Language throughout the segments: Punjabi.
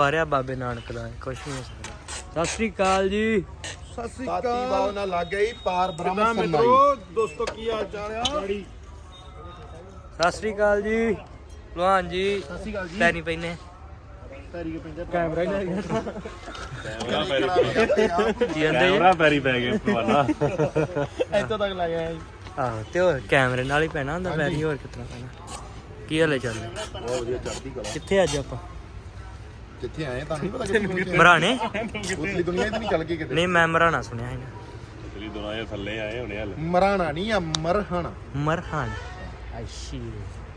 ਆ ਰਿਹਾ ਬਾਬੇ ਨਾਨਕ ਦਾ ਕੁਛ ਨਹੀਂ ਹੋ ਸਕਦਾ। ਸਤਿ ਸ੍ਰੀ ਅਕਾਲ ਜੀ। ਸਤਿ ਸ੍ਰੀ ਸਾਤੀ ਬਾਉ ਅਕਾਲ ਨਾਲ ਲੱਗ ਗਈ ਪਾਰ ਬ੍ਰਹਮ ਮਿੱਤਰੋ ਦੋਸਤੋ ਕੀ ਹਾਲ ਚਾਲ ਆ? ਸਤਿ ਸ੍ਰੀ ਅਕਾਲ ਜੀ। ਭਲਵਾਨ ਜੀ ਸਤਿ ਸ੍ਰੀ ਅਕਾਲ ਜੀ। ਪੈਰੀ ਪੈਨੇ ਤਾਰੀ ਕੇ ਪੈਂਦਾ ਕੈਮਰਾ ਹੀ ਲੈ ਗਿਆ। ਜੀ ਆਂਦੇ ਕੈਮਰਾ ਪੈਰੀ ਪੈ ਗਏ ਪਵਾਨਾ ਇੱਥੋਂ ਤੱਕ ਲੈ ਗਿਆ ਜੀ। ਆਹ ਤੇ ਹੋਰ ਕੈਮਰੇ ਨਾਲ ਹੀ ਪੈਣਾ ਹੁੰਦਾ ਪੈਰੀ ਹੋਰ ਕਿਤਨਾ ਪੈਣਾ। ਕੀ ਹਾਲੇ ਚੱਲ ਬਹੁਤ ਵਧੀਆ ਚੜ੍ਹਦੀ ਕਲਾ। ਕਿੱਥੇ ਅੱਜ ਆਪਾਂ? ਜਿੱਥੇ ਆਏ ਤੁਹਾਨੂੰ ਪਤਾ ਕਿੱਥੇ ਪਹੁੰਚੇ ਮਰਾਣੇ? ਉਤਲੀ ਦੁਨੀਆ 'ਚ ਨਹੀਂ ਚੱਲ ਗਏ ਕਿਤੇ? ਨਹੀਂ ਮੈਂ ਮਰਾਣਾ ਸੁਣਿਆ ਹੈ ਤੇਰੀ ਦੋਨਾਂ ਦੇ ਥੱਲੇ ਆਏ ਹੋਣੇ ਹਲ। ਮਰਾਣਾ ਨਹੀਂ ਆ ਮਰਹਣਾ। ਮਰਹਾਨ ਆਸ਼ੀ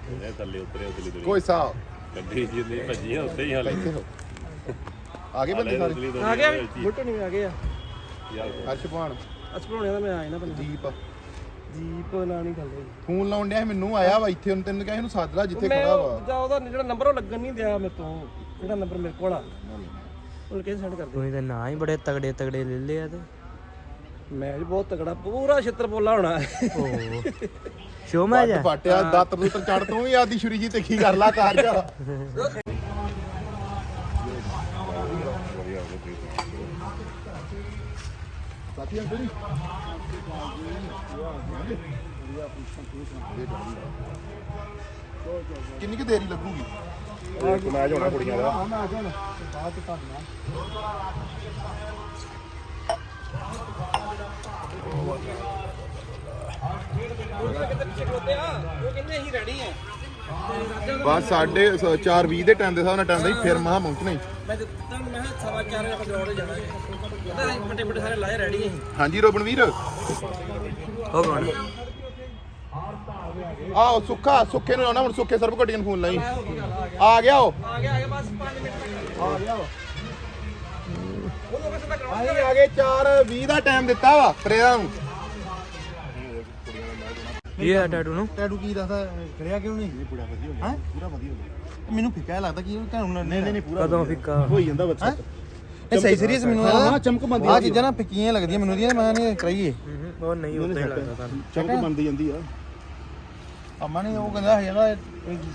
ਇਹਦੇ ਥੱਲੇ ਉਤਰੇ ਉਤਲੀ ਦੁਨੀਆ। ਕੋਈ ਸਾਹ ਗੱਡੀ ਜਿੰਨੀ ਭੱਜੀ ਆ ਉੱਤੇ ਹੀ ਹਲ। ਆ ਗਏ ਬੰਦੇ ਸਾਰੇ? ਆ ਗਿਆ ਬੁੱਟੋ ਨਹੀਂ ਆ ਗਏ ਆ। ਅਰਸ਼ਪਾਨ ਅਸਪਰੋਣਿਆ ਦਾ ਮੈਂ ਆਇਆ ਨਾ ਬੰਦਾ ਦੀਪ। ਜੀਪ ਨਾ ਨਹੀਂ ਖੱਲੇ ਫੋਨ ਲਾਉਣ ਡਿਆ ਮੈਨੂੰ ਆਇਆ ਵਾ ਇੱਥੇ ਉਹਨੂੰ ਤੈਨੂੰ ਕਿਹਾ ਇਹਨੂੰ ਸੱਦ ਲਾ ਜਿੱਥੇ ਖੜਾ ਵਾ। ਜਾਂ ਉਹਦਾ ਜਿਹੜਾ ਨੰਬਰ ਉਹ ਲੱਗਣ ਨਹੀਂ ਦਿਆ ਮੇਰੇ ਤੋਂ। ਜਿਹੜਾ ਨੰਬਰ ਮੇਰੇ ਕੋਲ ਆ। ਉਹ ਕਿਹ ਸੈਂਡ ਕਰ ਦੇ ਤੁਸੀਂ ਤਾਂ ਨਾਂ ਹੀ ਬੜੇ ਤਗੜੇ ਤਗੜੇ ਲੈ ਲਿਆ ਤੇ। ਮੈਂ ਵੀ ਬਹੁਤ ਤਗੜਾ ਪੂਰਾ ਛਿੱਤਰ ਬੋਲਾ ਹੋਣਾ। ਓ ਸ਼ੋ ਮੈਂ ਜਾ। ਫਾਟਿਆ ਦਾਤਰ ਦੂਤਰ ਚੜ ਤੂੰ ਵੀ ਆਦੀ ਛੁਰੀ ਜੀ ਤੇ ਕੀ ਕਰ ਲਾ ਕਾਰਜ ਸਾਥੀ ਅੰਕਲ ਜੀ। ਕਿੰਨੀ ਕੁ ਦੇਰੀ ਲੱਗੂਗੀ? ਮੈਚ ਹੋਣਾ ਕੁੜੀਆਂ ਦਾ ਅਸੀਂ ਰੈਡੀ ਆ ਬਸ ਸਾਡੇ 4:20 ਦੇ ਟਾਈਮ ਦੇ ਹਿਸਾਬ ਨਾਲ ਟਾਈਮ ਦਾ ਫਿਰ ਮਹਾ ਪਹੁੰਚਣਾ ਹੀ ਮੈਂ ਦਿੱਤਾ ਮੈਂ ਸਵਾ ਚਾਰ ਵਜੇ ਆਪਾਂ ਦੌੜੇ ਜਾਣਾ ਪਤਾ ਵੱਡੇ ਵੱਡੇ ਸਾਰੇ ਲਾਏ ਰੈਡੀ ਅਸੀਂ। ਹਾਂਜੀ ਰੋਬਨਵੀਰ ਹੋ ਕੌਣ ਆਓ ਸੁੱਖਾ ਸੁੱਖੇ ਨੂੰ ਲਾਉਣਾ ਹੁਣ ਸੁੱਖੇ ਸਰਬ ਗੱਡੀਆਂ ਨੂੰ ਫੋਨ ਲਾਈ। ਆ ਗਿਆ ਉਹ। ਆ ਗਿਆ ਆ ਗਿਆ ਬਸ 5 ਮਿੰਟ ਆ ਗਿਆ ਉਹਨੂੰ ਕਿਸੇ ਦਾ ਕਰਾਉਣਾ ਅਸੀਂ ਆ ਗਏ 4:20 ਦਾ ਟਾਈਮ ਦਿੱਤਾ ਵਾ ਪ੍ਰੇਰਾ ਨੂੰ। ਇਹ ਆ ਟੈਟੂ ਨੂੰ। ਟੈਟੂ ਕੀ ਦੱਸਦਾ ਕਰਿਆ ਕਿਉਂ ਨਹੀਂ? ਪੂਰਾ ਵਧੀਆ ਹੋ ਗਿਆ। ਹੈ? ਪੂਰਾ ਵਧੀਆ ਹੋ ਗਿਆ। ਮੈਨੂੰ ਫਿੱਕਾ ਲੱਗਦਾ ਕਿ ਉਹ ਤੁਹਾਨੂੰ ਨਹੀਂ ਨਹੀਂ ਨਹੀਂ ਪੂਰਾ ਕਦੋਂ ਫਿੱਕਾ? ਹੋਈ ਜਾਂਦਾ ਬੱਚਾ। ਇਹ ਸਹੀ ਸੀਰੀਅਸ ਮੈਨੂੰ ਹਾਂ ਚਮਕ ਬੰਦੀ ਆ। ਚੀਜ਼ਾਂ ਨਾ ਫਿੱਕੀਆਂ ਲੱਗਦੀਆਂ ਮੈਨੂੰ ਦੀਆਂ ਮੈਂ ਨਹੀਂ ਕਰਾਈਏ। ਉਹ ਨਹੀਂ ਹੀ। ਲੱਗਦਾ ਚਮਕ ਬੰਦੀ ਜਾਂਦੀ ਆ। ਅਮਾ ਨੇ ਉਹ ਕਹਿੰਦਾ ਹੈ ਜਾਂਦਾ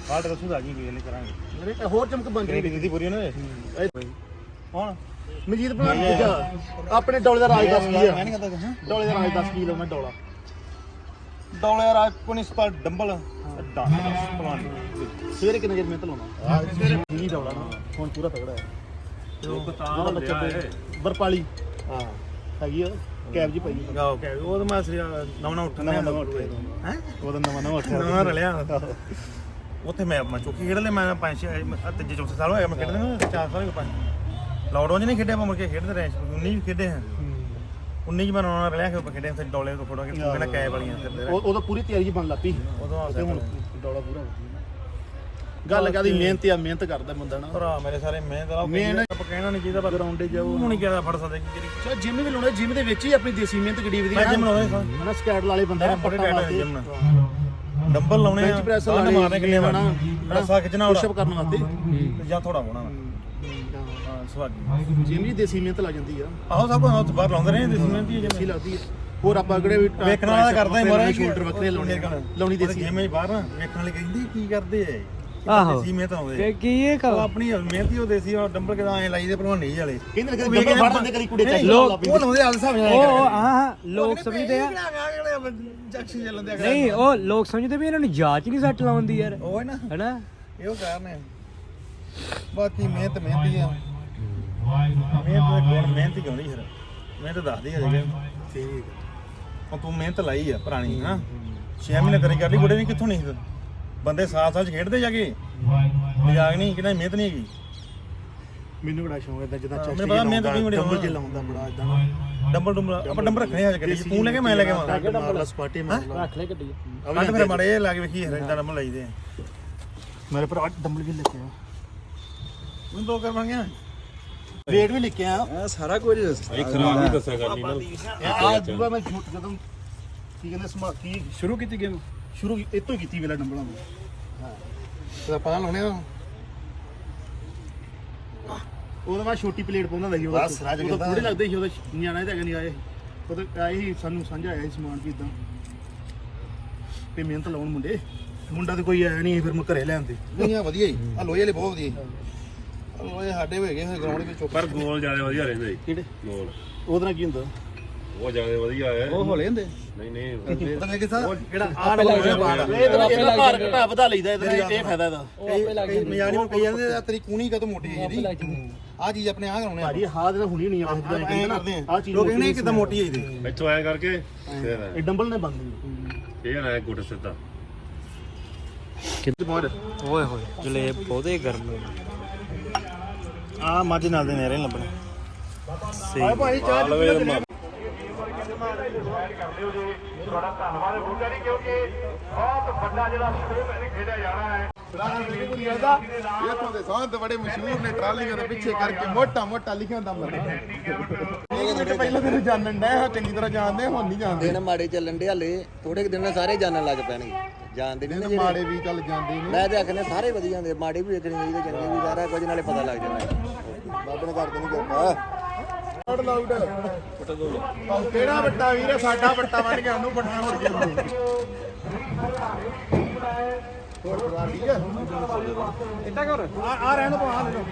ਫਾਲਟ ਦੱਸੂ ਦਾ ਜੀ ਵੇਲੇ ਕਰਾਂਗੇ। ਮੇਰੇ ਹੋਰ ਚਮਕ ਬੰਦੀ ਨਹੀਂ ਦੀ ਪੂਰੀ ਨਾ ਹੁਣ? ਮਜੀਦ ਬਣਾ ਦੂਜਾ ਆਪਣੇ ਡੋਲੇ ਦਾ ਰਾਜ ਦੱਸ ਕੀ ਮੈਂ ਆ ਨਹੀਂ ਕਹਿੰਦਾ ਹਾਂ ਡੋਲੇ ਦਾ ਰਾਜ ਦੱਸ ਕੀ ਲਾਉਣਾ ਡੋਲਾ? ਡੋਲੇ ਰਾਜ ਕੋਨੀ ਸਪਾ ਡੰਬਲ। ਪਲਾਨ ਸਵੇਰੇ ਕਿੰਨੇ ਜਰ ਮਿਹਨਤ ਲਾਉਣਾ ਸਵੇਰੇ ਨਹੀਂ ਡੋਲਾ ਨਾ ਹੁਣ ਪੂਰਾ ਤਗੜਾ ਹੈ। ਲੋਕ ਤਾਂ ਬਰਪਾਲੀ। ਹਾਂ। ਹੈਗੀ ਆ। ਕੈਬ ਜੀ ਪਈ। ਗਾਓ ਕਹਿ ਉਹ ਤਾਂ ਮੈਂ ਸਰੀਆ ਨਵਾਂ ਉੱਠਣਾ ਨਵਾਂ ਨਵਾਂ ਉੱਠਿਆ ਹੈ? ਉਹਦਾ ਨਵਾਂ ਨਵਾਂ ਉੱਠਿਆ ਨਵਾਂ ਰਲਿਆ। ਉੱਥੇ ਮੈਂ ਮੈਂ ਚੌਕੀ ਖੇਡ ਲੈ ਮੈਂ ਪੰਜ ਛੇ ਤੀਜੇ ਚੌਥੇ ਸਾਲ ਹੋਇਆ ਮੈਂ ਖੇਡਦੇ ਨੂੰ ਚਾਰ ਸਾਲ ਹੋ ਗਏ ਪੰਜ। ਲਾਕਡਾਊਨ 'ਚ ਨਹੀਂ ਖੇਡਿਆ ਆਪਾਂ ਮੁੜ ਕੇ ਖੇਡਦੇ ਰਹੇ 19 ਵੀ ਖੇਡੇ ਹਾਂ। 19 ਚ ਮੈਂ ਨਵਾਂ ਰਲਿਆ ਕਿ ਖੇਡੇ ਉੱਥੇ ਡੋਲੇ ਤੋਂ ਫੋਟੋ ਕਿ ਕਹਿੰਦਾ ਕੈਬ ਵਾਲੀਆਂ ਉਹ ਉਦੋਂ ਪੂਰੀ ਤਿਆਰੀ ਜੀ ਬਣ ਲੱਪੀ ਉਦੋਂ ਹੁਣ ਡੋਲਾ ਪੂਰਾ ਗੱਲ ਕਾਦੀ ਮਿਹਨਤ ਆ ਮਿਹਨਤ ਕਰਦਾ ਬੰਦਾ ਨਾ। ਭਰਾ ਮੇਰੇ ਸਾਰੇ ਮਿਹਨਤ ਵਾਲਾ ਮਿਹਨਤ- ਆਪਾਂ ਕਹਿਣਾ ਨਹੀਂ ਚਾਹੀਦਾ ਪਰ ਗਰਾਊਂਡ ਤੇ ਜਾਓ। ਹੁਣ ਨਹੀਂ ਕਿਹਦਾ ਫੜ ਸਕਦੇ ਕਿ ਜਿਹੜੀ ਚਾ ਜਿਮ ਵੀ ਲਾਉਣਾ ਜਿਮ ਦੇ ਵਿੱਚ ਹੀ ਆਪਣੀ ਦੇਸੀ ਮਿਹਨਤ ਗੜੀ ਵਧੀ ਮੈਂ ਜਿਮ ਲਾਉਂਦਾ ਸਾਂ ਹਨਾ ਸਕੈਟ ਵਾਲੇ ਬੰਦੇ ਨੇ ਪੱਟਾ ਵਾਸਤੇ ਜਿਮ ਡੰਬਲ ਲਾਉਣੇ ਆ ਬੈਂਚ ਪ੍ਰੈਸ ਲਾਉਣੇ ਮਾਰਨੇ ਕਿੰਨੇ ਹਨਾ ਬੜਾ ਸਾ ਖਿੱਚਣਾ ਪੁਸ਼ਅਪ ਕਰਨ ਵਾਸਤੇ। ਜਾਂ ਥੋੜਾ ਹੋਣਾ ਹਾਂ ਸਵਾਗੀ। ਜਿਮ ਦੀ ਦੇਸੀ ਮਿਹਨਤ ਲੱਗ ਜਾਂਦੀ ਆ। ਆਹੋ ਸਭ ਕੁਝ ਬਾਹਰ ਲਾਉਂਦੇ ਰਹੇ ਦੇਸੀ ਮਿਹਨਤ ਹੀ ਜਿਮ ਲੱਗਦੀ ਹੈ ਹੋਰ ਆਪਾਂ ਕਿਹੜੇ ਵੀ ਵੇਖਣ ਵਾਲਾ ਕਰਦਾ ਹੀ ਮਾਰੇ ਸ਼ੋਲਡਰ ਵੱਖਰੇ ਲਾਉਣੇ ਲਾਉਣੀ ਦੇਸੀ ਜਿਮ ਬਾਹਰ ਵੇਖਣ ਵਾਲੇ ਕਹਿੰਦੇ ਕੀ ਕਰਦੇ ਐ ਆਹੋ। ਦੇਸੀ ਮਿਹਨਤ ਆਉਂਦੇ ਕੀ ਇਹ ਉਹ ਕਹੋ ਆਪਣੀ ਮਿਹਨਤ ਹੀ ਉਹ ਦੇਸੀ ਉਹ ਡੰਬਲ ਕਿਦਾਂ ਐ ਲਾਈ ਦੇ ਭਲਵਾਨੀ ਜਿਹੇ ਵਾਲੇ ਕਹਿੰਦੇ ਨੇ ਕਦੀ ਡੰਬਲ ਫੜ ਦਿੰਦੇ ਕਦੀ ਕੁੜੇ ਚੱਕ ਲੋਕ- ਉਹ ਲਾਉਂਦੇ ਆਲ ਸਾਹਿਬ ਉਹ ਉਹ, ਹਾਂ ਹਾਂ ਲੋਕ ਸਮਝਦੇ ਆ। ਜੈਕਸ਼ਨ ਚੱਲਦੇ ਆ ਨਹੀਂ ਉਹ ਲੋਕ ਸਮਝਦੇ ਵੀ ਇਹਨਾਂ ਨੂੰ ਜਾਂਚ ਨਹੀਂ ਸੱਟ ਲਾਉਂਦੀ ਯਾਰ। ਉਹ ਹੈ ਨਾ। ਹੈਨਾ? ਇਹੋ ਕਾਰਨ ਹੈ। ਬਾਕੀ ਮਿਹਨਤ ਮਿਹਨਤੀ ਆ। ਮਿਹਨਤ ਦੇ ਕੋਲ ਮਿਹਨਤ ਹੀ ਕਿਉਂ ਨਹੀਂ ਫਿਰ? ਮਿਹਨਤ ਦੱਸਦੀ ਹੈ ਜੇ ਠੀਕ ਹੁਣ ਤੂੰ ਮਿਹਨਤ ਲਾਈ ਆ ਪੁਰਾਣੀ ਹਾਂ 6 ਮਹੀਨੇ ਤੇਰੀ ਕਰ ਲਈ ਗੁੜੇ ਨਹੀਂ ਕਿੱਥੋਂ ਨਹੀਂ ਸੀ ਬੰਦੇ ਸਾਲ ਸਾਲ ਚ ਖੇਡਦੇ ਜਾ ਕੇ। ਮਜ਼ਾਕ ਨਹੀਂ ਕਿਹਨਾਂ ਮਿਹਨਤ ਨਹੀਂ ਹੈਗੀ। ਮੈਨੂੰ ਬੜਾ ਸ਼ੌਂਕ ਹੈ ਜਿੱਦਾਂ ਚੈਸਟ ਮੈਨੂੰ ਪਤਾ ਮਿਹਨਤ ਨਹੀਂ ਬੜੀ ਡੰਬਲ ਲਾਉਂਦਾ। ਬੜਾ ਇਦਾਂ। ਡੰਬਲ ਡੰਬਲ ਆਪਾਂ ਡੰਬਲ ਰੱਖਣੇ ਆ ਗੱਡੀ ਤੂੰ ਲੈ ਕੇ ਮੈਂ ਲੈ ਕੇ ਮਾਰ ਲਾ ਸਪਾਟੇ ਮਾਰ ਲਾ ਰੱਖ ਲੈ ਗੱਡੀ। ਕੱਢ ਫਿਰ ਮਾੜੇ ਲਾ ਕੇ ਵੇਖੀ ਇਦਾਂ ਡੰਬਲ ਲਾਈਦੇ ਆ ਮੇਰੇ ਭਰਾ ਡੰਬਲ ਵੀ ਲੈ ਕੇ ਆ। ਹੁਣ ਦੋ ਕਰਵਾਂਗੇ ਵੇਟ ਵੀ ਲੈ ਕੇ ਆ ਸਾਰਾ ਕੁਝ। ਇਹ ਖਰਾਬ ਹੀ ਦੱਸਿਆ ਕਰਨੀ ਨਾ। ਆ ਦੂਆ ਮੈਂ ਛੁੱਟ ਜਦੋਂ ਕੀ ਕਹਿੰਦੇ ਸਮਾ ਕੀ ਸ਼ੁਰੂ ਕੀਤੀ ਗੇਮ। ਸ਼ੁਰੂ ਇਤੋਂ ਹੀ ਕੀਤੀ ਵੇਲਾ ਡੰਬਲਾਂ ਨੂੰ। ਹਾਂ। ਤੇ ਪਤਾ ਲਾਉਣੇ ਆ। ਉਹਦਾ ਮੈਂ ਛੋਟੀ ਪਲੇਟ ਪਾਉਂਦਾ ਹੁੰਦਾ ਸੀ ਉਹਦਾ। ਬਸ, ਰਾਜ ਉਹਦਾ ਕਹਿੰਦਾ। ਥੋੜੇ ਲੱਗਦੇ ਸੀ ਉਹਦਾ ਨਿਆਣਾ ਤਾਂ ਹੈਗਾ ਨਹੀਂ ਆਇਆ ਸੀ ਉਹਦਾ ਆਏ ਸੀ ਸਾਨੂੰ ਸਮਝ ਆਇਆ ਸੀ ਸਮਾਨ ਵੀ ਇਦਾਂ। ਤੇ ਮਿਹਨਤ ਲਾਉਣ ਮੁੰਡੇ। ਮੁੰਡਾ ਤੇ ਕੋਈ ਆਇਆ ਨਹੀਂ ਫਿਰ ਮੈਂ ਘਰੇ ਲਿਆਂਦੇ ਨਹੀਂ ਆ ਵਧੀਆ ਹੀ ਆ ਲੋਹੇ ਵਾਲੇ ਬਹੁਤ ਵਧੀਆ ਓਏ ਸਾਡੇ ਹੋਏ ਗਏ ਗਰਾਊਂਡ ਵਿੱਚ ਪਰ ਗੋਲ ਜ਼ਿਆਦਾ ਵਧੀਆ ਰਹਿੰਦੇ ਜੀ। ਕਿਹੜੇ? ਗੋਲ। ਉਹਦੇ ਨਾਲ ਕੀ ਹੁੰਦਾ? ਉਹ ਜ਼ਿਆਦਾ ਵਧੀਆ ਹੈ। ਉਹ ਹੌਲੇ ਹੁੰਦੇ। ਨਹੀਂ ਨਹੀਂ ਪਤਾ ਨਹੀਂ ਕਿਸਾ ਕਿਹੜਾ ਆਹ ਲੱਗ ਗਿਆ ਬਾੜ ਇਹਦਾ ਇਹਦਾ ਭਾਰ ਘਟਾ ਵਧਾ ਲਈਦਾ ਇਹਦਾ ਇਹ ਫਾਇਦਾ ਇਹਦਾ। ਕਈ ਮਜ਼ਾਰੀ ਨੂੰ ਕਈ ਜਾਂਦੇ ਆ ਤੇਰੀ ਕੂਣੀ ਕਦੋਂ ਮੋਟੀ ਹੈ ਜੀ। ਆ ਚੀਜ਼ ਆਪਣੇ ਆ ਕਰਾਉਣੇ ਆ। ਭਾਜੀ ਹਾਥ ਨਾਲ ਹੁਣੀ ਨਹੀਂ ਆ ਐਂ ਕਰਦੇ ਆ। ਆਹ ਚੀਜ਼ ਲੋਕ ਕਹਿੰਦੇ ਕਿਦਾਂ ਮੋਟੀ ਹੈ ਇਹਦੀ। ਇੱਥੋਂ ਐ ਕਰਕੇ ਫੇਰ ਇਹ ਡੰਬਲ ਨੇ ਬੰਦੀ ਫੇਰ ਐ ਗੁੱਟ ਸਿੱਧਾ। ਓਏ ਹੋਏ ਜਲੇਬ ਬਹੁਤੇ ਗਰਮ ਹੈ ਆ ਮੱਝ ਨਾਲ ਦੇ ਨੇਰੇ ਲੱਭਣੇ। ਸਹੀ ਭਾਈ ਚਾਹ ਇਥੋਂ ਦੇ ਸੰਤ ਬੜੇ ਮਸ਼ਹੂਰ ਨੇ ਟਰਾਲੀਆਂ ਦੇ ਪਿੱਛੇ ਕਰਕੇ ਮੋਟਾ ਮੋਟਾ ਲਿਖਿਆ ਹੁੰਦਾ ਮਰ ਇਹ ਮਿੰਟ ਪਹਿਲਾਂ ਤੈਨੂੰ ਜਾਣਨ ਡਿਆ ਹਾਂ, ਚੰਗੀ ਤਰ੍ਹਾਂ ਜਾਣਦੇ ਹੁਣ ਨਹੀਂ ਜਾਣਦੇ। ਦਿਨ ਮਾੜੇ ਚੱਲਣ ਦੇ ਹਲੇ ਥੋੜੇ ਕੁ ਦਿਨ ਨਾਲ ਸਾਰੇ ਜਾਣਨ ਲੱਗ ਪੈਣਗੇ। ਜਾਣਦੇ ਨਹੀਂ ਨਾ ਦਿਨ ਜਿਹੜੇ। ਮਾੜੇ ਵੀ ਚੱਲ ਜਾਂਦੇ ਨੇ। ਮੈਂ ਤੇ ਆਖਨੇ ਸਾਰੇ ਵਧੀਆ ਹੁੰਦੇ ਮਾੜੇ ਵੀ ਵੇਖਣੇ ਚਾਹੀਦੇ ਚੰਗੇ ਵੀ ਸਾਰਾ ਕੁਝ ਨਾਲੇ ਪਤਾ ਲੱਗ ਜਾਂਦਾ। ਬਾਬੇ ਨੇ ਕਰਦੇ ਨਹੀਂ ਕਰਦਾ ਲਾਊਡ ਲਾਊਡ ਉਹ ਕਿਹੜਾ ਵੱਡਾ ਵੀਰ ਹੈ? ਸਾਡਾ ਵੱਟਾ ਬਣ ਗਿਆ ਉਹਨੂੰ ਵੱਟਾ ਹੋ ਗਿਆ। ਹੋਰ ਪ੍ਰਧਾਨ ਠੀਕ ਹੈ ਆ ਰਹਿਣ ਦੋ ਆ ਲੈ ਲਓ।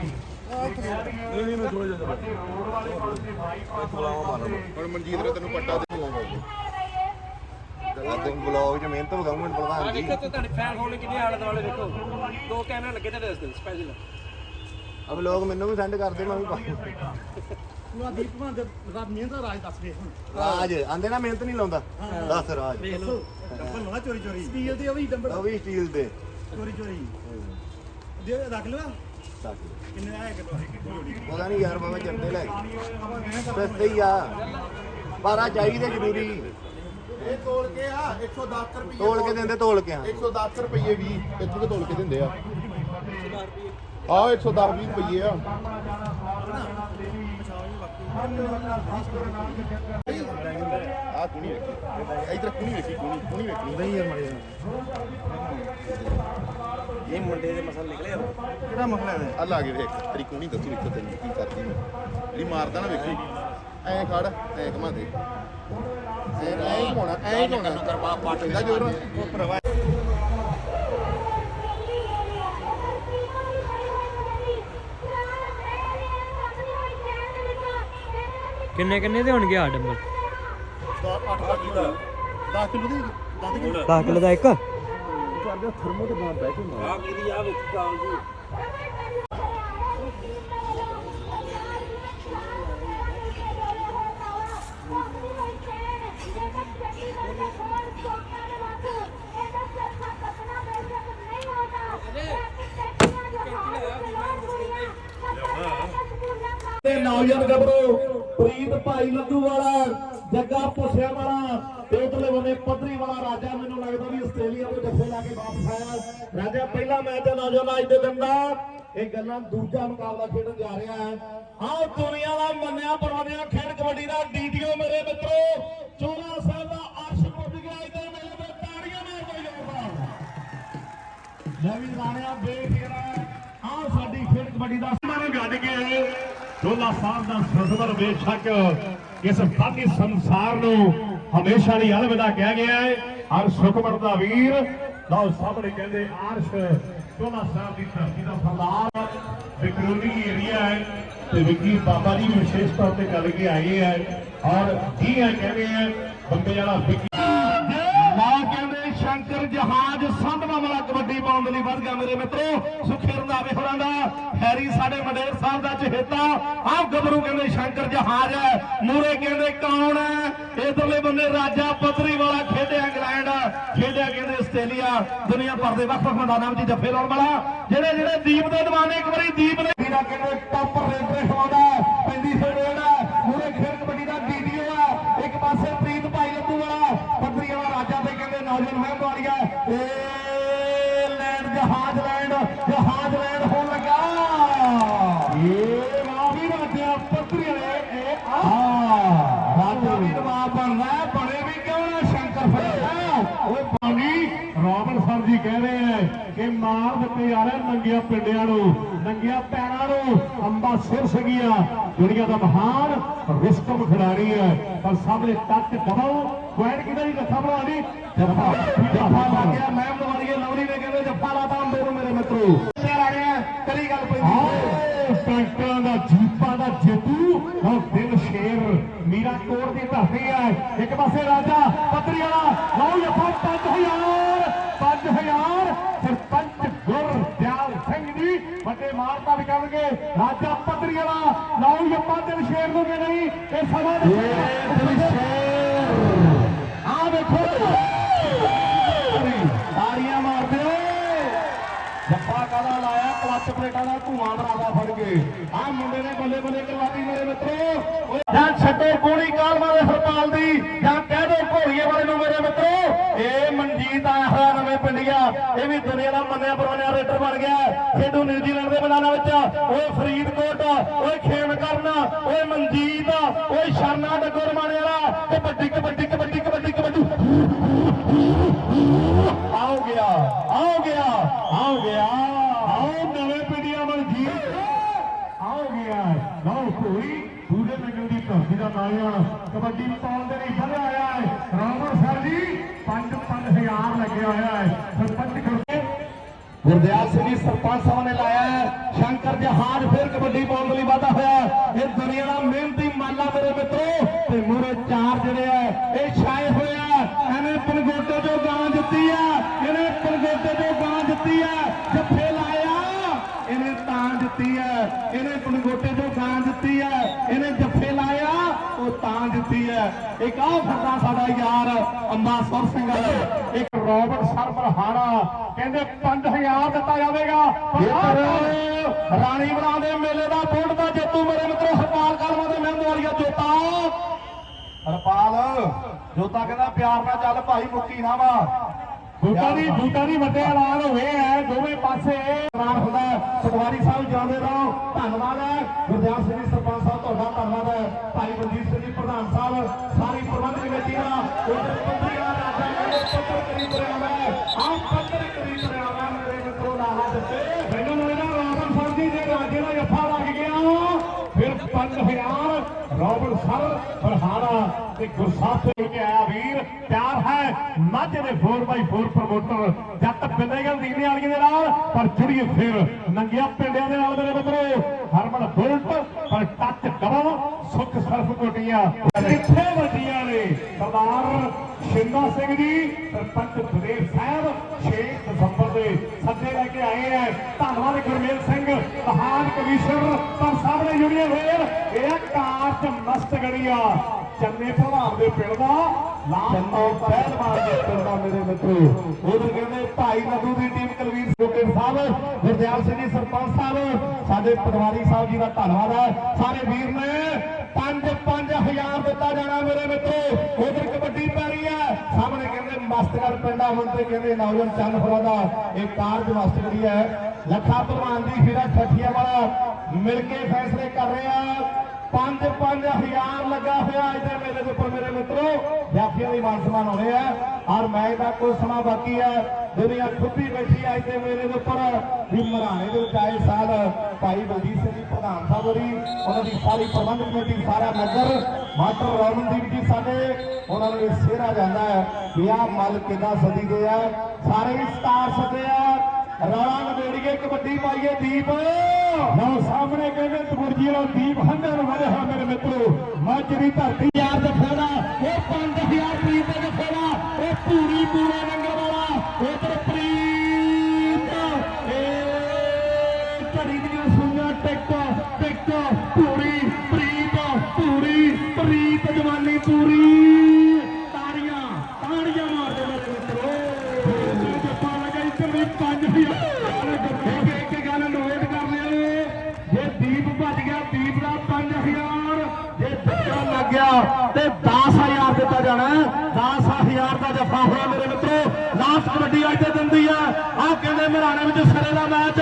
ਹੁਣ ਮਨਜੀਤ ਨੇ ਤੈਨੂੰ ਪੱਟਾ ਦੇ ਲਾਂਗਾ ਅੱਜ ਬਲੌਗ 'ਚ ਮਿਹਨਤ ਵਗਾਉਂਗੇ ਪ੍ਰਧਾਨ ਜੀ ਤੁਹਾਡੇ ਫੈਨ ਫੋਲੋਇੰਗ ਕਿੰਨੀ ਆਲੇ ਦੁਆਲੇ ਦੇਖੋ। ਦੋ ਕੈਮਰੇ ਲੱਗੇ ਤੁਹਾਡੇ ਵਾਸਤੇ ਸਪੈਸ਼ਲ ਅਬ ਲੋਕ ਮੈਨੂੰ ਵੀ ਸੈਂਡ ਕਰਦੇ ਮੈਂ ਵੀ ਪਾ ਨੂੰ ਦੀਪ ਭਾਂ ਦੇ ਮਿਹਨਤ ਦਾ ਰਾਜ ਦੱਸ ਦੇ ਹੁਣ। ਰਾਜ ਆਂਦੇ ਨਾ ਮਿਹਨਤ ਨਹੀਂ ਲਾਉਂਦਾ। ਦੱਸ ਰਾਜ। ਡੰਬਲ ਨਾ ਚੋਰੀ ਚੋਰੀ। ਸਟੀਲ ਦੇ ਉਹ ਵੀ ਡੰਬਲ। ਉਹ ਵੀ ਸਟੀਲ ਦੇ। ਚੋਰੀ ਚੋਰੀ। ਦੇ ਰੱਖ ਲਵਾ ਦੱਸ। ਕਿੰਨੇ ਆਏ ਕਿਲੋ ਜੋੜੀ ਪਤਾ ਨਹੀਂ ਯਾਰ ਬਾਬਾ ਚੰਦੇ ਲੈ ਸਸਤੇ ਹੀ ਆ। ਬਾਰਾ ਚਾਹੀਦੇ ਜ਼ਰੂਰੀ। ਇਹ ਤੋਲ ਕੇ ਆ 110 ਰੁਪਏ ਤੋਲ ਕੇ ਦਿੰਦੇ ਤੋਲ ਕੇ ਆ 110 ਰੁਪਏ ਵੀ ਇੱਥੋਂ ਕੇ ਤੋਲ ਕੇ ਦਿੰਦੇ ਆ। ਆ 110 20 ਰੁਪਏ ਆ। ਆ ਕੁਣੀ ਵੇਖੀ ਇਧਰ ਕੁਣੀ ਵੇਖੀ ਕੁਣੀ ਕੁਣੀ ਵੇਖੀ ਨਹੀਂ ਯਾਰ ਮੜੇ ਇਹ ਮੁੰਡੇ ਦੇ ਮਸਲ ਨਿਕਲੇ ਆ ਕਿਹੜਾ ਮਸਲਾ ਹੈ ਆ ਲਾ ਕੇ ਵੇਖ ਤੇਰੀ ਕੁਣੀ ਦੱਸੂ ਵੇਖੋ ਤੈਨੂੰ ਕੀ ਕਰਦੀ ਮੈਂ ਜਿਹੜੀ ਮਾਰਦਾ ਨਾ ਵੇਖੀ ਐ ਖੜ ਐ ਘਮਾ ਦੇ ਐ ਐ ਘਮਾਉਣਾ ਐ ਘਮਾਉਣਾ ਕਰਵਾ ਪੱਟ ਦਾ ਜੋਰ ਉਹ ਭਰਾਵਾ ਕਿੰਨੇ ਕਿੰਨੇ ਦੇ ਹੋਣਗੇ ਆ ਡੰਬਲ 10 ਕਿਲੋ ਦੀ 10 ਕਿਲੋ 10 ਕਿਲੋ ਦਾ ਇੱਕ। ਤੇ ਨੌਜਵਾਨ ਗੱਭਰੂ ਪ੍ਰੀਤ ਭਾਈ ਲੱਡੂ ਵਾਲਾ, ਜੱਗਾ ਪੁੱਛਿਆ ਵਾਲਾ ਤੇ ਉਧਰਲੇ ਬੰਨੇ ਪੱਧਰੀ ਵਾਲਾ ਰਾਜਾ ਮੈਨੂੰ ਲੱਗਦਾ ਵੀ ਆਸਟ੍ਰੇਲੀਆ ਤੋਂ ਜੱਫੇ ਲਾ ਕੇ ਵਾਪਸ ਆਇਆ। ਰਾਜਾ, ਪਹਿਲਾ ਮੈਚ ਹੈ ਨੌਜਵਾਨ ਅੱਜ ਦੇ ਦਿਨ ਦਾ। ਇਹ ਗੱਲਾਂ ਦੂਜਾ ਮੁਕਾਬਲਾ ਖੇਡਣ ਜਾ ਰਿਹਾ ਹੈ। ਆਹ ਦੁਨੀਆ ਦਾ ਮੰਨਿਆ ਪਰਵਾਨਿਆ ਖੇਡ ਕਬੱਡੀ ਦਾ ਡੀਟੀਓ ਮੇਰੇ ਮਿੱਤਰੋ। ਚੋਲਾ ਸਾਹਿਬ ਦਾ ਅਰਸ਼ ਪੁੱਜ ਗਿਆ ਇਧਰ ਮੇਰੇ ਤੇ ਤਾੜੀਆਂ ਮਾਰ ਦੋ। ਯੋਰਦਾਰ ਨਵੀਂ ਰਾਣਿਆ ਬੇਫੇਰਾ ਆਹ ਸਾਡੀ ਖੇਡ ਕਬੱਡੀ ਦਾ ਸਮਾਂ ਗੱਡ ਕੇ ਆਏ ਚੋਲਾ ਸਾਹਿਬ ਦਾ ਸਰਸਵਰ ਬੇਸ਼ੱਕ ਇਸ ਬਾਕੀ ਸੰਸਾਰ ਨੂੰ ਹਮੇਸ਼ਾ ਲਈ ਅਲਵਿਦਾ ਕਿਹਾ ਗਿਆ ਹੈ। ਹਰ ਸੁਖਮਰ ਦਾ ਵੀਰ, ਲਓ ਸਾਹਮਣੇ ਕਹਿੰਦੇ ਆਰਸ਼ ਚੋਲਾ ਸਾਹਿਬ ਦੀ ਧਰਤੀ ਦਾ ਫਰਦਾਰ ਵਿਕਰੋਨੀ ਏਰੀਆ ਹੈ ਤੇ ਵਿੱਕੀ ਬਾਬਾ ਜੀ ਵੀ ਵਿਸ਼ੇਸ਼ ਤੌਰ ਤੇ ਗੱਲ ਕੇ ਆਏ ਹੈ ਔਰ ਜੀ ਹੈ ਕਹਿੰਦੇ ਹੈ, ਬੰਦੇ ਵਾਲਾ ਵਿੱਕੀ ਨਾ ਕਹਿੰਦੇ ਸ਼ੰਕਰ ਜਹਾਜ਼ ਸੰਧਵਾ ਵਾਲਾ ਕਬੱਡੀ ਪਾਉਣ ਲਈ ਵੱਧ ਗਿਆ ਮੇਰੇ ਮਿੱਤਰੋ। ਰੰਧਾਵੇ ਹੋਰਾਂ ਦਾ। ਹੈਰੀ ਸਾਡੇ ਮੰਡੇਰ ਸਾਹਿਬ ਦਾ ਚਹੇਤਾ। ਆਹ ਗੱਭਰੂ ਕਹਿੰਦੇ ਸ਼ੰਕਰ ਜਹਾਜ਼ ਹੈ। ਮੂਰੇ ਕਹਿੰਦੇ ਕੌਣ ਹੈ? ਇਧਰਲੇ ਬੰਦੇ ਰਾਜਾ ਪਤਰੀ ਵਾਲਾ ਖੇਡਿਆ ਇੰਗਲੈਂਡ। ਖੇਡਿਆ ਕਹਿੰਦੇ ਆਸਟ੍ਰੇਲੀਆ। ਦੁਨੀਆ ਭਰ ਦੇ ਵੱਖ-ਵੱਖ ਮੈਦਾਨਾਂ ਵਿੱਚ ਜੱਫੇ ਲਾਉਣ ਵਾਲਾ। ਜਿਹੜੇ ਜਿਹੜੇ ਦੀਪ ਦੇ ਦੀਵਾਨੇ, ਇੱਕ ਵਾਰੀ ਦੀਪ ਨੇ ਵੀਰਾ ਕਹਿੰਦੇ ਟੱਪ ਰੇਡਰ ਖਵਾਉਂਦਾ ਪੈਂਦੀ ਸੋੜੇੜਾ ਮੂਰੇ ਖੇਡ ਕਬੱਡੀ ਦਾ ਵੀਡੀਓ ਆ। ਇੱਕ ਪਾਸੇ ਪ੍ਰੀਤ ਭਾਈ ਲੱਡੂ ਵਾਲਾ। ਪੱਧਰੀ ਵਾਲਾ ਰਾਜਾ ਤੇ ਕਹਿੰਦੇ ਨੌਜਵਾਨ ਮਹਿੰਦ ਵਾਲੀਆ ਏ ਲੈਂਡ ਜਹਾਜ਼ ਲੈਂਡ ਜਹਾਜ਼ ਲੈਂਡ ਹੋਣ ਲੱਗਾ ਇਹ ਵਾਹ ਵੀ ਰਾਜਾ ਪੱਧਰੀ ਵਾਲੇ ਇਹ ਆ ਰਾਜਾ ਵੀ ਨਵਾਬ ਬਣਦਾ ਹੈ, ਬਣੇ ਵੀ ਕਿਉਂ ਨਾ ਸ਼ੰਕਰ ਫੜਿਆ। ਓਏ ਪਾਣੀ ਰੋਬਨ ਸਰ ਜੀ ਕਹਿ ਰਹੇ ਹੈ ਕਿ ਮਾਰ ਦਿੱਤੇ ਜਾ ਨੰਗੀਆਂ ਪਿੰਡਿਆਂ ਨੂੰ ਨੰਗੀਆਂ ਪੈਰਾਂ ਨੂੰ ਅੰਬਾ ਸਿਰ ਸਗੀਆਂ। ਦੁਨੀਆ ਦਾ ਮਹਾਨ ਰਿਸਕਮ ਖਿਡਾਰੀ ਹੈ। ਪਰ ਸਾਹਮਣੇ ਟੱਚ ਦਬਾਓ ਪੁਆਇੰਟ ਕਿਹਦਾ ਨਹੀਂ ਰੱਖਾ ਬਣਾ ਲਈ। ਜੱਫਾ ਜੱਫਾ ਲੱਗ ਗਿਆ ਮੈਮ ਨਵਾਰੀਏ ਲਵਲੀ ਨੇ ਕਹਿੰਦੇ ਜੱਫਾ ਲਾਤਾ ਅੰਬੇ ਨੂੰ ਮੇਰੇ ਮਿੱਤਰੋ। ਆ ਰਿਹਾ ਕਰੀ ਗੱਲ ਪੈਂਦੀ ਜੀਪਾਂ ਦਾ ਜੇਤੂ। ਉਹ ਦਿਲ ਕੋਟ ਦੀ ਧਰਤੀ ਹੈ। ਇੱਕ ਪਾਸੇ ਰਾਜਾ ਪੱਤਰੀ ਵਾਲਾ ਲਓ ਯਫਾ 5000 5000 ਸਰਪੰਚ ਗੁਰਦਿਆਲ ਸਿੰਘ ਜੀ ਵੱਡੇ ਮਾਰਤਾ ਵੀ ਕਰਨਗੇ। ਰਾਜਾ ਪੱਤਰੀ ਵਾਲਾ ਲਓ ਯਫਾ ਦਿਲ ਸ਼ੇਰ ਨੂੰ ਕਿ ਨਹੀਂ ਇਹ ਆ ਮਾਰਦੇ ਜੱਫਾ ਕਾਲਾ ਲਾਇਆ? ਕਲੱਚ ਪਲੇਟਾਂ ਦਾ ਧੂਆਂ ਬਰਾਦਾ ਫੜ ਕੇ। ਆ ਮੁੰਡੇ ਨੇ ਬੱਲੇ ਬੱਲੇ ਕਰਵਾਤੀ ਮੇਰੇ ਮਿੱਤਰੋ। ਛੱਡੋ ਗੋਲੀ ਕਾਲਮਾ ਦੇ ਹਰਪਾਲ ਦੀ, ਜਾਂ ਕਹਿ ਦੋ ਘੋੜੀਏ ਵਾਲੇ ਨੂੰ ਮੇਰੇ ਮਿੱਤਰੋ, ਇਹ ਮਨਜੀਤ ਆਇਆ ਹੋਇਆ ਨਵੇਂ ਪਿੰਡੀਆ ਇਹ ਵੀ ਦੁਨੀਆ ਦਾ ਮੰਨਿਆ ਪਰਵਾਨਿਆ ਰੇਡਰ ਬਣ ਗਿਆ। ਖੇਡੂ ਨਿਊਜ਼ੀਲੈਂਡ ਦੇ ਮੈਦਾਨਾਂ ਵਿੱਚ, ਓਏ ਫਰੀਦਕੋਟ, ਓਏ ਖੇਮ ਕਰਨਾ ਓਏ ਮਨਜੀਤ, ਓਏ ਸ਼ਰਨਾ ਡੱਗੋ ਰਮਾਣੇ ਵਾਲਾ ਕਬੱਡੀ ਕਬੱਡੀ ਕਬੱਡੀ ਕਬੱਡੀ ਕਬੱਡੀ ਆਓ ਗਿਆ ਆਓ ਗਿਆ ਆਓ ਗਿਆ ਆਓ ਨਵੇਂ ਪਿੰਡੀਆਂ ਮਨਜੀਤ ਆਓ ਗਿਆ ਲਓ ਕੋਈ ਪੂਰੇ ਨਗਰ ਦੀ ਧਰਤੀ ਦਾ ਨਾਇਣ ਕਬੱਡੀ ਪਾਉਣ ਦੇ ਲਈ ਵਧਿਆ ਆਇਆ ਹੈ ਰਾਮਰ ਸਰ ਜੀ 5-5000 ਲੱਗਿਆ ਹੋਇਆ ਹੈ ਸਰਪੰਚ ਗੁਰਦੇ ਗੁਰਦਿਆਲ ਸਿੰਘ ਜੀ ਸਰਪੰਚ ਸਾਹਿਬ ਨੇ ਲਾਇਆ ਹੈ ਸ਼ੰਕਰ ਜਹਾਜ਼ ਫਿਰ ਕਬੱਡੀ ਪਾਉਣ ਦੇ ਲਈ ਵਾਧਾ ਹੋਇਆ ਹੈ। ਇਹ ਦੁਨੀਆ ਦਾ ਮਿਹਨਤੀ ਮਾਲਾ ਮੇਰੇ ਮਿੱਤਰੋ ਤੇ ਮੂਰੇ ਚਾਰ ਜਿਹੜੇ ਆ ਇਹ ਛਾਏ ਹੋਏ ਆ ਇਹਨੇ ਪਨਗੋਟੇ ਤੋਂ ਗਾਂ ਦਿੱਤੀ ਆ ਇਹਨੇ ਪਨਗੋਟੇ ਤੋਂ ਗਾਂ ਦਿੱਤੀ ਆ ਜੱਫੇ ਲਾਇਆ ਇਹਨੇ ਤਾਂ ਦਿੱਤੀ ਹੈ ਇਹਨੇ ਪਨਗੋਟੇ ਤੋਂ ਗਾਂ ਦਿੱਤੀ ਹੈ ਇਹਨੇ ਜੱਫੇ ਲਾਇਆ ਉਹ ਤਾਂ ਦਿੱਤੀ ਹੈ ਇੱਕ ਆਹ ਫਰਦਾ ਸਾਡਾ ਯਾਰ ਅੰਬਾਸਰ ਸਿੰਘ ਇੱਕ ਰੋਬਰਟ ਸਰਬਰਹਾਣਾ ਕਹਿੰਦੇ 5000 ਦਿੱਤਾ ਜਾਵੇਗਾ। ਰਾਣੀ ਬਣਾ ਦੇ ਮੇਲੇ ਦਾ ਬੋਰਡ ਦਾ ਜੇਤੂ। ਮੇਰੇ ਮਿੱਤਰੋ ਹਰਪਾਲ ਕਲਮਾ ਦੇ ਮਹਿੰਦ ਵਾਲੀਆ ਜੋਤਾ। ਹਰਪਾਲ ਜੋਤਾ ਕਹਿੰਦਾ ਪਿਆਰ ਨਾਲ ਚੱਲ ਭਾਈ ਮੁੱਕੀ ਨਾ ਵਾ ਬੂਟਾ ਦੀ ਬੂਟਾ ਦੀ ਵੱਡੇ ਐਲਾਨ ਹੋਏ ਐ। ਦੋਵੇਂ ਪਾਸੇ ਐਲਾਨ ਹੁੰਦਾ ਹੈ। ਪਟਵਾਰੀ ਸਾਹਿਬ ਜਾਂਦੇ ਰਹੋ। ਧੰਨਵਾਦ ਹੈ ਗੁਰਦਿਆਲ ਸਿੰਘ ਜੀ ਸਰਪੰਚ ਸਾਹਿਬ ਤੁਹਾਡਾ ਧੰਨਵਾਦ ਹੈ ਭਾਈ ਬਲਜੀਤ ਸਿੰਘ ਜੀ ਪ੍ਰਧਾਨ ਸਾਹਿਬ ਸਾਰੀ ਪ੍ਰਬੰਧ ਕਮੇਟੀ ਦਾ ਉਧਰ ਪੰਦਰੀ ਵਾਲਾ ਰਾਜਾ ਕਹਿੰਦੇ ਪੱਤਰ ਕਰੀ ਤੁਰਿਆ ਮੈਂ ਆਹ ਪੱਤਰ ਕਰੀ ਤੁਰਿਆ ਮੈਂ ਮੇਰੇ ਮਿੱਤਰੋ ਲਾਹਾ ਦਿੱਤੇ ਮੈਨੂੰ ਲੱਗਦਾ ਰਾਵਣ ਸਾਹਿਬ ਜੀ ਦੇ ਰਾਜੇ ਦਾ ਜੱਫਾ ਲੱਗ ਗਿਆ ਫਿਰ 5000 ਰੋਬਰ ਸਰ ਫਰਹਾਨਾ ਤੇ ਗੁਰਸਾਹਿਬ ਸਿੰਘ ਕੇ ਆਇਆ ਵੀਰ ਪਿਆਰ ਹੈ। ਮਾਝੇ ਦੇ 4x4 ਪ੍ਰਮੋਟਰ ਜੱਟ ਬਿੰਦੇਗਲ ਦੀਨੇ ਵਾਲੀਆਂ ਦੇ ਨਾਲ, ਪਰ ਜੁੜੀਏ ਫਿਰ ਨੰਗਿਆ ਪਿੰਡਿਆਂ ਦੇ ਨਾਲ ਮੇਰੇ ਮਿੱਤਰੋ। ਹਰਮਨ ਬੁਲਟ, ਪਰ ਟੱਚ ਡਬਲ ਸੁੱਖ ਸਰਫ ਕੋਟੀਆਂ। ਕਿੱਥੇ ਵੱਡੀਆਂ ਨੇ? ਸਰਦਾਰ ਸ਼ਿੰਦਾ ਸਿੰਘ ਜੀ, ਸਰਪੰਚ ਬਦੇਵ ਸਾਹਿਬ 6 ਦਸੰਬਰ ਦੇ ਸੱਦੇ ਲੈ ਕੇ ਆਏ ਹੈ। ਧੰਨਵਾਦ ਗੁਰਮੇਲ ਸਿੰਘ, ਮਹਾਨ ਕਮਿਸ਼ਨਰ, ਪਰ ਸਾਹਮਣੇ ਜੁੜੀਏ ਫੇਰ ਇਹ ਕਾਰ ਚ ਮਸਤ ਗੜੀਆ ਚੰਨੇ ਭਲਵਾਨ ਦੇ ਪਿੰਡ ਦਾ ਚੰਨੇ ਪਹਿਲਵਾਨ ਦੇ ਪਿੰਡ ਦਾ ਮੇਰੇ ਮਿੱਤਰੋ। ਉਧਰ ਕਹਿੰਦੇ ਭਾਈ ਨੱਦੂ ਦੀ ਟੀਮ ਕਲਵੀਰ ਸੋਕੇ ਸਾਹਿਬ ਗੁਰਦਿਆਲ ਸਿੰਘ ਜੀ ਸਰਪੰਚ ਸਾਹਿਬ ਸਾਡੇ ਪਟਵਾਰੀ ਸਾਹਿਬ ਜੀ ਦਾ ਧੰਨਵਾਦ ਹੈ। ਸਾਰੇ ਵੀਰ ਨੇ 5-5000 ਦਿੱਤਾ ਜਾਣਾ ਮੇਰੇ ਮਿੱਤਰੋ। ਉਧਰ ਕਬੱਡੀ ਪੈ ਰਹੀ ਹੈ। ਸਾਹਮਣੇ ਕਹਿੰਦੇ ਮਸਤਗੜ ਪਿੰਡਾ ਹੁਣ ਤੇ ਕਹਿੰਦੇ ਨੌਜਵਾਨ ਚੰਨ ਫੜਾ ਦਾ ਇਹ ਕਾਰਜ ਮਸਤਗੜੀ ਹੈ ਲੱਖਾ ਭਲਵਾਨ ਦੀ ਫਿਰਾ ਠੱਠੀਆਂ ਵਾਲਾ ਮਿਲ ਕੇ ਫੈਸਲੇ ਕਰ ਰਹੇ ਆ। ਪੰਜ ਪੰਜ ਹਜ਼ਾਰ ਲੱਗਾ ਹੋਇਆ ਅੱਜ ਦੇ ਮੇਲੇ ਦੇ ਉੱਪਰ, ਮੇਰੇ ਮਿੱਤਰੋ। ਵਿਆਖਿਆ ਦੀ ਮਾਨ ਸਨਮਾਨ ਹੋਣੇ ਔਰ ਮੈਚ ਦਾ ਕੁਝ ਸਮਾਂ ਬਾਕੀ ਹੈ। ਦੁਨੀਆ ਖੁੱਬੀ ਬੈਠੀ ਅੱਜ ਦੇ ਮੇਲੇ ਦੇ ਉੱਪਰ। ਵੀ ਮਰਾਣੇ ਦੇ ਵਿੱਚ ਆਏ ਸਾਲ ਭਾਈ ਬਲਜੀਤ ਸਿੰਘ ਜੀ, ਪ੍ਰਧਾਨ ਸਾਹਿਬ ਹੋਰੀ, ਉਹਨਾਂ ਦੀ ਸਾਰੀ ਪ੍ਰਬੰਧ ਕਮੇਟੀ, ਸਾਰਾ ਨਗਰ ਮਾਸਟਰ ਰਮਨਦੀਪ ਜੀ ਸਾਡੇ, ਉਹਨਾਂ ਨੂੰ ਇਹ ਸਿਹਰਾ ਜਾਂਦਾ ਹੈ ਵੀ ਆਹ ਮਲ ਕਿੱਦਾਂ ਸਦੀ ਗਏ ਆ। ਸਾਰੇ ਹੀ ਸਟਾਰ ਸਦੇ ਆ। ਰੌਲਾ ਨਵੇੜੀਏ ਕਬੱਡੀ ਪਾਈਏ ਦੀਪ। ਲਓ ਸਾਹਮਣੇ ਕਹਿੰਦੇ ਜੀਰੋ ਦੀਪ ਹੰਡਣ ਵਾਲੇ ਹਾਂ ਮੇਰੇ ਮਿੱਤਰੋ। ਮਾਝੀ ਦੀ ਧਰਤੀ। ਯਾਰ ਦਾ ਫੇੜਾ, ਉਹ 5000 ਜਾਣਾ 10000 ਦਾ ਜਫਾ ਹੋਇਆ ਮੇਰੇ ਮਿੱਤਰੋ ਲਾਸਟ ਕਬੱਡੀ ਅੱਜ ਤੇ ਦਿੰਦੀ ਆ ਆਹ ਕਹਿੰਦੇ ਮਰਾਣੇ ਵਿੱਚ ਸਿਰੇ ਦਾ ਮੈਚ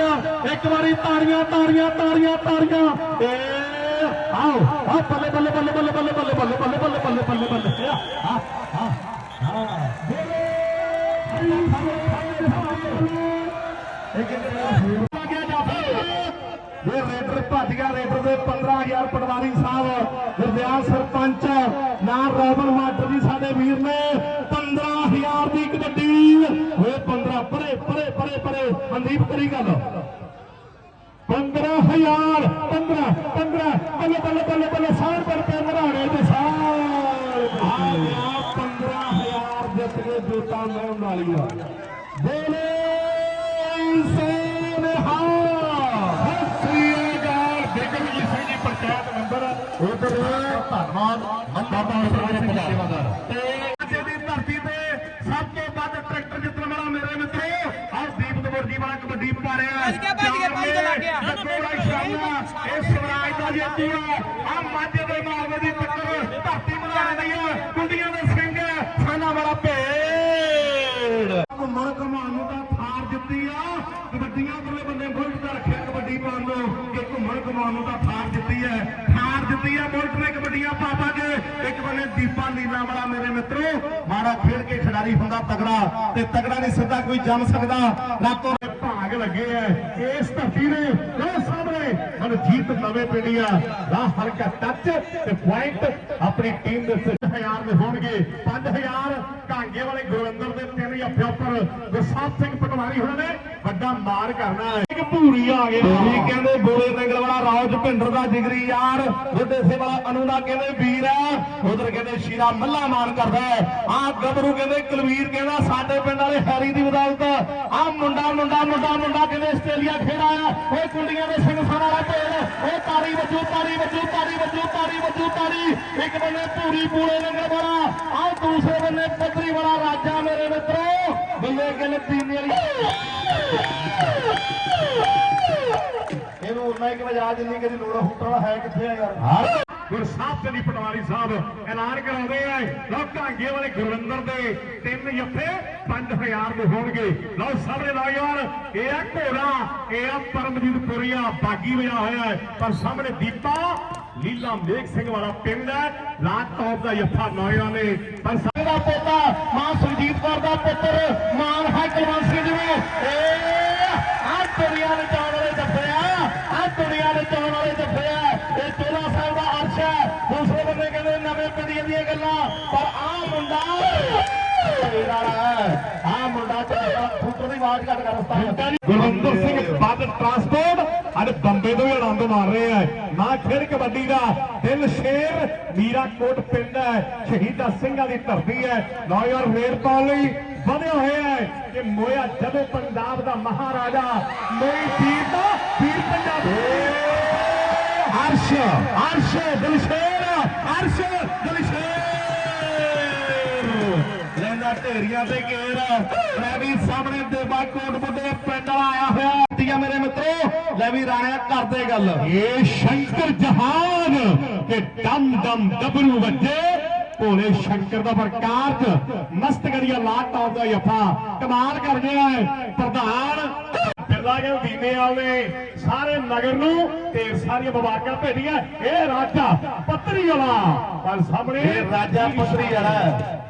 ਇੱਕ ਵਾਰੀ ਤਾੜੀਆਂ ਤਾੜੀਆਂ ਤਾੜੀਆਂ ਤਾੜੀਆਂ ਤੇ ਆਓ ਆ ਬੱਲੇ ਬੱਲੇ ਬੱਲੇ ਬੱਲੇ ਬੱਲੇ ਬੱਲੇ ਬੱਲੇ ਬੱਲੇ ਬੱਲੇ ਬੱਲੇ ਬੱਲੇ ਬੱਲੇ ਆ ਆ ਆ ਇਹ ਰੇਡਰ ਭੱਜ ਗਿਆ ਰੇਡਰ ਦੇ 15000 ਪਟਵਾਰੀ ਸਾਹਿਬ ਗੁਰਦਿਆਲ ਸਰਪੰਚ ਨਾਲ ਰੋਬਨ ਮਾਟਰ ਜੀ ਸਾਡੇ ਵੀਰ ਨੇ 15000 ਦੀ ਕਬੱਡੀ ਹੋਏ 15 ਪਰੇ ਪਰੇ ਪਰੇ ਪਰੇ। ਮਨਦੀਪ, ਕਰੀ ਗੱਲ। 15000 15 15 ਬੱਲੇ ਬੱਲੇ ਬੱਲੇ ਬੱਲੇ, ਸਾਰ ਪਰ ਕੇ ਮਰਾਣੇ ਦੇ ਸਾਲ ਆ ਗਿਆ 15000 ਜਿੱਤ ਕੇ ਜੋਤਾਂ ਮੈਂ ਵਾਲੀਆ ਬੋਲੇ ਉਧਰ ਧੰਨਵਾਦ ਬਾਬਾ ਸਾਹਿਬ ਸੇਵਾਦਾਰ ਤੇ ਦੀ ਧਰਤੀ ਤੇ ਸਭ ਤੋਂ ਵੱਧ ਟਰੈਕਟਰ ਜਿੱਤਣ ਵਾਲਾ ਮੇਰੇ ਮਿੱਤਰੋ ਆਹ ਦਵਰ ਜੀ ਵਾਲਾ ਕਬੱਡੀ ਪਾ ਰਿਹਾ ਭੱਜ ਗਿਆ, ਭੱਜ ਗਿਆ, ਭਾਈ ਲੱਗ ਗਿਆ। ਇਹ ਸਵਰਾਜ ਦਾ ਜੇਤੂ ਆ ਆ ਮਾਝੇ ਦੇ ਮਾਲਵੇ ਦੀ ਟੱਕਰ ਧਰਤੀ ਬਣਾ ਰਹੀ ਆ ਕੁੰਡੀਆਂ ਦੇ ਸਿੰਘ ਸਾਨਾ ਵਾਲਾ ਭੇੜ ਘੁੰਮਣ ਘੁਮਾਉਣ ਨੂੰ ਤਾਂ ਥਾਰ ਦਿੱਤੀ ਆ ਕਬੱਡੀਆਂ ਉਪਰਲੇ ਬੰਦੇ ਬੁਲਟ ਦਾ ਰੱਖਿਆ ਕਬੱਡੀ ਪਾਉਣ ਨੂੰ ਕਿ ਘੁੰਮਣ ਘੁਮਾਉਣ ਨੂੰ ਤਾਂ ਥਾਰ ਬੁਲਟ ਨੇ ਕਬੱਡੀਆਂ ਪਾ ਪਾ ਕੇ। ਇੱਕ ਬੰਨੇ ਦੀਪਾ ਲੀਲਾ ਵਾਲਾ ਮੇਰੇ ਮਿੱਤਰੋ। ਮਾੜਾ ਖੇਡ ਕੇ ਖਿਡਾਰੀ ਹੁੰਦਾ ਤਗੜਾ ਤੇ ਤਗੜਾ ਨਹੀਂ ਸਿੱਧਾ ਕੋਈ ਜੰਮ ਸਕਦਾ। ਰਾਤੋਂ ਭਾਗ ਲੱਗੇ ਐ। ਇਸ ਧਰਤੀ ਨੇ ਉਹ ਸਾਹਮਣੇ ਮਨ ਜੀਤ ਨਵੇਂ ਪਿੰਡੀਆਂ ਦਾ ਹਲਕਾ ਟੱਚ ਤੇ ਪੁਆਇੰਟ ਆਪਣੀ ਟੀਮ ਦੇ 6000 ਦੇ ਹੋਣਗੇ। 5000 ਕਾਂਗੇ ਵਾਲੇ ਗੁਰਵਿੰਦਰ ਦੇ ਤਿੰਨ ਜੱਫਿਆਂ ਉੱਪਰ। ਗੁਰਸਾਹਿਬ ਸਿੰਘ ਪਟਵਾਰੀ ਹੋਣਾ ਨੇ ਵੱਡਾ ਮਾਰ ਕਰਨਾ ਹੈ। ਇੱਕ ਭੂਰੀ ਆ ਗਿਆ ਭੂਰੀ ਕਹਿੰਦੇ ਬੋਲੇ ਨੰਗਲ ਵਾਲਾ ਰਾਜ ਭਿੰਡਰ ਦਾ ਜਿਗਰੀ ਯਾਰ। ਵੱਡੇ ਵਾਲਾ ਅਨੂ ਕਹਿੰਦੇ ਵੀਰ ਹੈ। ਉਧਰ ਕਹਿੰਦੇ ਸ਼ੀਰਾ ਮੱਲਾ ਮਾਨ ਕਰਦਾ ਆ ਗੱਭਰੂ ਕਹਿੰਦੇ ਕੁਲਵੀਰ ਕਹਿੰਦਾ ਸਾਡੇ ਪਿੰਡ ਵਾਲੇ ਹੈਰੀ ਦੀ ਬਦੌਲਤ। ਆ ਮੁੰਡਾ ਮੁੰਡਾ ਮੁੰਡਾ ਮੁੰਡਾ ਕਹਿੰਦੇ ਆਸਟ੍ਰੇਲੀਆ ਖੇਡ ਆਇਆ ਓਏ ਕੁੰਡੀਆਂ ਦੇ ਸਿੰਘ ਸਾਰਾ ਵਾਲਾ ਭੇਡ ਓਏ ਤਾਰੀ ਵੱਜੂ ਤਾਰੀ ਵੱਜੂ ਤਾਰੀ ਵੱਜੂ ਤਾਰੀ ਵੱਜੂ, ਤਾਰੀ। ਇੱਕ ਬੰਨੇ ਭੂਰੀ ਪੂਰੇ ਨੰਗਲ ਵਾਲਾ ਆ ਦੂਸਰੇ ਬੰਨੇ ਪੱਧਰੀ ਵਾਲਾ ਰਾਜਾ ਮੇਰੇ ਮਿੱਤਰੋ। ਬੱਲੇ ਗੱਲ ਤੀਨੇ ਵਾਲੀ ਇਹਨੂੰ ਉਨਾ ਹੀ ਵਜਾ ਜਿੰਨੀ ਕਦੀ ਲੋੜ ਹੁੱਟਣ ਵਾਲਾ ਹੈ ਕਿੱਥੇ ਆ ਯਾਰ? ਗੁਰਸਾਹਿਬ ਚੰਦੀ ਪਟਵਾਰੀ ਸਾਹਿਬ, ਐਲਾਨ ਕਰਾਉਂਦੇ ਆ ਲਓ ਕਾਂਗੇ ਵਾਲੇ ਗੁਰਵਿੰਦਰ ਦੇ ਤਿੰਨ ਜੱਫੇ 5000 ਦੇ ਹੋਣਗੇ। ਲਓ ਸਾਹਮਣੇ ਨੌਜਵਾਨ, ਇਹ ਆ ਘੋੜਾ, ਇਹ ਆ ਪਰਮਜੀਤ ਪੁਰੀਆ ਬਾਗੀ ਵਜਾ ਹੋਇਆ ਹੈ। ਪਰ ਸਾਹਮਣੇ ਦੀਪਾ ਲੀਲਾ ਮੇਘ ਸਿੰਘ ਵਾਲਾ ਪਿੰਡ ਹੈ ਰਾਤ ਟੌਪ ਦਾ ਜੱਫਾ ਨੌਜਵਾਨ ਨੇ ਪਰ ਸਾਰੇ ਦਾ ਪੋਤਾ ਮਾਂ ਸੁਰਜੀਤ ਕੌਰ ਦਾ ਪੁੱਤਰ ਮਾਨ ਹੈ ਕੁਲਵੰਤ ਸਿੰਘ ਜੀ ਇਹ ਆ ਦੁਨੀਆ ਦੇ ਚਾਉਣ ਵਾਲੇ ਜੱਫੇ ਆ ਆ ਦੁਨੀਆ ਦੇ ਚਾਉਣ ਵਾਲੇ ਜੱਫੇ ਆ ਇਹ ਚੋਲਾ ਸਾਹਿਬ ਦਾ ਅਰਸ਼ ਹੈ ਦੂਸਰੇ ਬੰਦੇ ਕਹਿੰਦੇ ਨਵੇਂ ਪੀੜ੍ਹੀਆਂ ਦੀਆਂ ਗੱਲਾਂ ਪਰ ਆ ਮੁੰਡਾ ਆ ਮੁੰਡਾ ਫੁੱਟਰ ਦੀ ਆਵਾਜ਼ ਘੱਟ ਕਰ ਰਸਤਾ ਗੁਰਵਿੰਦਰ ਸਿੰਘ ਬੱਦ ਟਰਾਂਸਪੋਰਟ ਅੱਜ ਬੰਬੇ ਤੋਂ ਵੀ ਆਨੰਦ ਮਾਰ ਰਹੇ ਆ। ਨਾ ਖੇਡ ਕਬੱਡੀ ਦਾ ਦਿਲ ਸ਼ੇਰ ਮੀਰਾ ਪਿੰਡ ਹੈ, ਸ਼ਹੀਦਾਂ ਸਿੰਘਾਂ ਦੀ ਧਰਤੀ ਹੈ। ਨੌਜਵਾਨ ਰੇਡ ਪਾਉਣ ਲਈ ਬਣਿਆ ਹੋਇਆ ਹੈ ਕਿ ਮੋਇਆ ਜਦੋਂ ਪੰਜਾਬ ਦਾ ਮਹਾਰਾਜਾ ਮੋਈ ਵੀਰ ਦਾ ਵੀਰ ਪੰਜਾਬ ਅਰਸ਼ ਅਰਸ਼ ਦਿਲਸ਼ੇਰ ਅਰਸ਼ ਦਿਲਸ਼ੇਰ ਲੈਂਦਾ ਢੇਰੀਆਂ ਤੇ ਘੇਰ। ਲੈ ਵੀ ਸਾਹਮਣੇ ਦੇਵਾ ਕੋਟ ਬੁੱਢੇ ਪਿੰਡ ਵਾਲਾ ਆਇਆ ਹੋਇਆ ਤੀਆ ਮੇਰੇ ਮਿੱਤਰੋ ਲੈ ਵੀ ਰਾਣਿਆ ਕਰਦੇ ਗੱਲ। ਇਹ ਸ਼ੰਕਰ ਜਹਾਨ ਕਿ ਦਮ ਦਮ ਦਬਰੂ ਵੱਜੇ। ਭੋਲੇ ਸ਼ੰਕਰ ਦਾ ਪ੍ਰਕਾਸ਼ ਮਸਤ ਕਰੀਆ ਲਾ ਟੌਪ ਦਾ ਯਫਾ ਕਮਾਲ ਕਰ ਗਿਆ ਹੈ। ਪ੍ਰਧਾਨ ਕੇ ਬੀਮੇ ਵਾਲੇ ਸਾਰੇ ਨਗਰ ਨੂੰ ਤੇ ਸਾਰੀਆਂ ਮੁਬਾਰਕਾਂ ਭੇਜੀਆਂ ਇਹ ਰਾਜਾ ਪੱਤਰੀ ਵਾਲਾ ਪਰ ਸਾਹਮਣੇ ਇਹ ਰਾਜਾ ਪੱਤਰੀ ਵਾਲਾ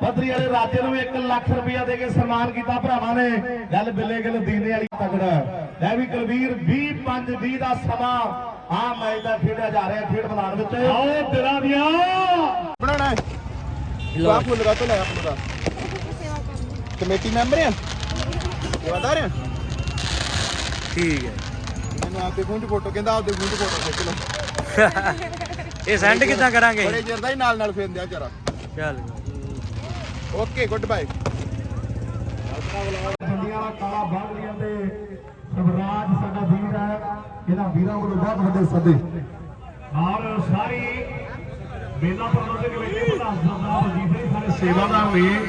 ਪੱਤਰੀ ਵਾਲੇ ਰਾਜੇ ਨੂੰ 1 ਲੱਖ ਰੁਪਇਆ ਦੇ ਕੇ ਸਨਮਾਨ ਕੀਤਾ ਭਰਾਵਾਂ ਨੇ। ਗੱਲ ਬਿੱਲੇ ਗੱਲ ਦੀਨੇ ਵਾਲੀ ਤਗੜਾ ਲੈ ਵੀ ਕੁਲਵੀਰ 20 5 20 ਦਾ ਸਮਾਂ। ਆ ਮੈਚ ਦਾ ਖੇਡਿਆ ਜਾ ਰਿਹਾ ਖੇਡ ਮੈਦਾਨ ਵਿੱਚ। ਆਓ ਦਿਲਾਂ ਦੀਆਂ। ਬਣਾਉਣਾ ਹੈ। ਆ ਫੁੱਲ ਰਾ ਤੋਂ ਲੈ ਆਪਣਾ ਦਾ। ਕਮੇਟੀ ਮੈਂਬਰ ਆ? ਸੇਵਾਦਾਰ ਆ ਠੀਕ ਹੈ। ਮੈਨੂੰ ਆਪਦੇ ਫੋਨ 'ਚ ਫੋਟੋ ਕਹਿੰਦਾ ਆਪਦੇ ਫੋਨ 'ਚ ਫੋਟੋ ਖਿੱਚ ਲਓ ਇਹ ਸੈਂਡ ਕਿੱਦਾਂ ਕਰਾਂਗੇ? ਬੜੇ ਚਿਰ ਦਾ ਹੀ ਨਾਲ ਨਾਲ ਫੇਰਦੇ ਆ ਵਿਚਾਰਾ। ਚੱਲ। Okay good bye. ਜੰਡੀਆਂ ਵਾਲਾ ਕਾਲਾ ਬਾਗਲੀਆਂ ਦੇ ਸਵਰਾਜ ਸਾਡਾ ਵੀਰ ਹੈ। ਇਹਨਾਂ ਵੀਰਾਂ ਵੱਲੋਂ ਬਹੁਤ ਵੱਡੇ ਸੱਦੇ। ਔਰ ਸਾਰੀ ਮੇਲਾ ਪ੍ਰਬੰਧਕ ਕਮੇਟੀ ਪ੍ਰਧਾਨ ਸਾਹਿਬ ਵਜੀਫੇ ਸਾਰੇ ਸੇਵਾਦਾਰ ਨੇ